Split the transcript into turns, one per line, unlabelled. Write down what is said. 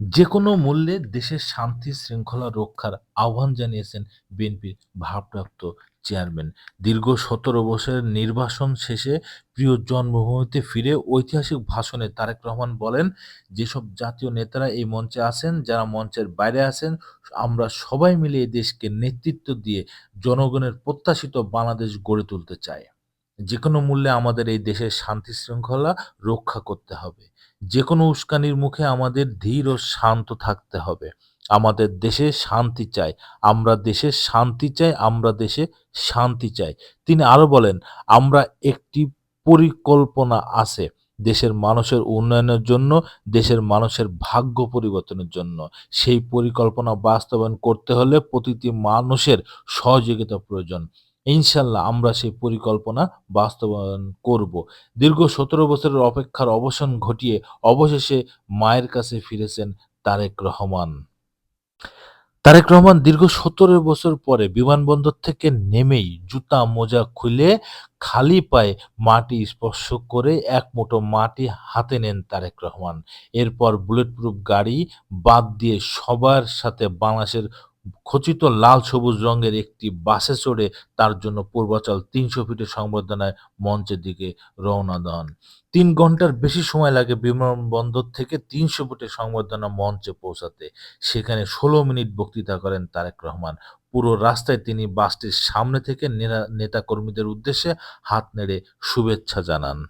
যেকোনো মূল্যে দেশের শান্তি শৃঙ্খলা রক্ষার আহ্বান জানিয়েছেন বিএনপির ভারপ্রাপ্ত চেয়ারম্যান। দীর্ঘ ১৭ বছরের নির্বাসন শেষে প্রিয় জন্মভূমিতে ফিরে ঐতিহাসিক ভাষণে তারেক রহমান বলেন, "যেসব জাতীয় নেতারা এই মঞ্চে আছেন, যারা মঞ্চের বাইরে আছেন, আমরা সবাই মিলে এই দেশকে নেতৃত্ব দিয়ে জনগণের প্রত্যাশিত বাংলাদেশ গড়ে তুলতে চাই। যেকোনো মূল্যে আমাদের এই দেশের শান্তি শৃঙ্খলা রক্ষা করতে হবে। যে কোনো উস্কানির মুখে আমাদের ধীর ও শান্ত থাকতে হবে। আমাদের দেশে শান্তি চাই। আমরা দেশে শান্তি চাই, আমরা দেশে শান্তি চাই।" তিনি আরও বলেন, "আমরা একটি পরিকল্পনা আছে দেশের মানুষের উন্নয়নের জন্য, দেশের মানুষের ভাগ্য পরিবর্তনের জন্য। সেই পরিকল্পনা বাস্তবায়ন করতে হলে প্রতিটি মানুষের সহযোগিতা প্রয়োজন। ইনশাআল্লাহ আমরা সেই পরিকল্পনা বাস্তবায়ন করব।" দীর্ঘ ১৭ বছরের অপেক্ষার অবসান ঘটিয়ে অবশেষে মায়ের কাছে ফিরেছেন তারেক রহমান। তারেক রহমান দীর্ঘ ১৭ বছর পরে বিমানবন্দর থেকে নেমেই জুতা-মোজা খুলে খালি পায়ে মাটি স্পর্শ করে এক মুঠো মাটি হাতে নেন তারেক রহমান। এরপর বুলেটপ্রুফ গাড়ি বাদ দিয়ে সবার সাথে বাংলাদেশের খচিত লাল-সবুজ রঙের একটি বাসে চড়ে তার জন্য পূর্বাচল ৩০০ ফিটের সংবর্ধনায় মঞ্চের দিকে রওনা দেন। তিন ঘণ্টার বেশি সময় লাগে বিমানবন্দর থেকে ৩০০ ফিটের সংবর্ধনা মঞ্চে পৌঁছাতে। সেখানে ১৬ মিনিট বক্তৃতা করেন তারেক রহমান। পুরো রাস্তায় তিনি বাসটির সামনে থেকে নেতাকর্মীদের উদ্দেশ্যে হাত নেড়ে শুভেচ্ছা জানান।